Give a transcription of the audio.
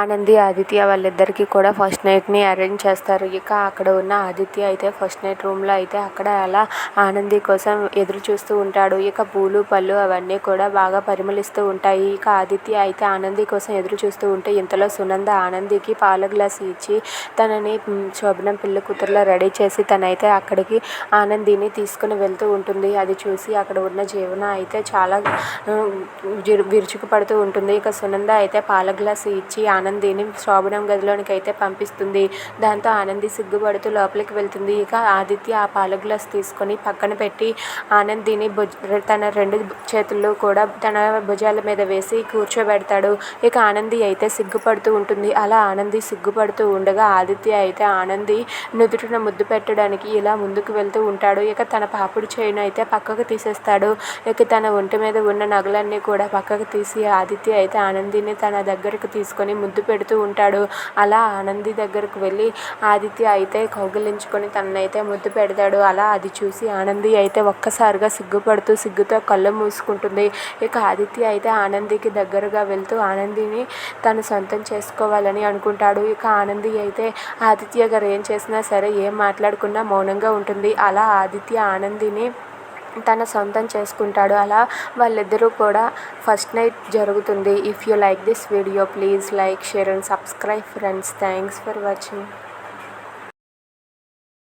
ఆనంది ఆదిత్య వాళ్ళిద్దరికీ కూడా first నైట్ని arrange చేస్తారు. ఇక అక్కడ ఉన్న ఆదిత్య అయితే ఫస్ట్ నైట్ రూమ్లో అయితే అక్కడ అలా ఆనంది కోసం ఎదురు చూస్తూ ఉంటాడు. ఇక పూలు పళ్ళు అవన్నీ కూడా బాగా పరిమళిస్తూ ఉంటాయి. ఇక ఆదిత్య అయితే ఆనంది కోసం ఎదురు చూస్తూ ఉంటే ఇంతలో సునంద ఆనందికి పాల గ్లాస్ ఇచ్చి తనని శోభనం పిల్ల కూతురులో రెడీ చేసి తనైతే అక్కడికి ఆనందిని తీసుకుని వెళ్తూ ఉంటుంది. అది చూసి అక్కడ ఉన్న జీవన అయితే చాలా విరుచుకుపడుతూ ఉంటుంది. ఇక సునంద అయితే పాల గ్లాస్ ఇచ్చి ఆనందిని శోభనం గదిలోనికి అయితే పంపిస్తుంది. దాంతో ఆనంది సిగ్గుపడుతూ లోపలికి వెళ్తుంది. ఇక ఆదిత్య ఆ పాల గ్లాస్ తీసుకొని పక్కన పెట్టి ఆనందిని భుజ తన రెండు చేతుల్లో కూడా తన భుజాల మీద వేసి కూర్చోబెడతాడు. ఇక ఆనంది అయితే సిగ్గుపడుతూ ఉంటుంది. అలా ఆనంది సిగ్గుపడుతూ ఉండగా ఆదిత్య అయితే ఆనంది నుదుటిన ముద్దు పెట్టడానికి ఇలా ముందుకు వెళ్తూ ఉంటాడు. ఇక తన పాపుడు చేయును అయితే పక్కకు తీసేస్తాడు. ఇక తన ఒంటి మీద ఉన్న నగలన్నీ కూడా పక్కకు తీసి ఆదిత్య అయితే ఆనందిని తన దగ్గరకు తీసుకొని ముద్దు పెడుతూ ఉంటాడు. అలా ఆనంది దగ్గరకు వెళ్ళి ఆదిత్య అయితే కౌగిలించుకొని తననైతే ముద్దు పెడతాడు. అలా అది చూసి ఆనంది అయితే ఒక్కసారిగా సిగ్గుపడుతూ సిగ్గుతో కళ్ళు మూసుకుంటుంది. ఇక ఆదిత్య అయితే ఆనందికి దగ్గరగా వెళ్తూ ఆనందిని తను సొంతం చేసుకోవాలని అనుకుంటాడు. ఇక ఆనంది అయితే ఆదిత్య గారు ఏం చేసినా సరే ఏం మాట్లాడుకున్నా మౌనంగా ఉంటుంది. అలా ఆదిత్య ఆనందిని తన సొంతం చేసుకుంటాడు. అలా వాళ్ళిద్దరూ కూడా ఫస్ట్ నైట్ జరుగుతుంది. If you like this video please like share and subscribe friends thanks for watching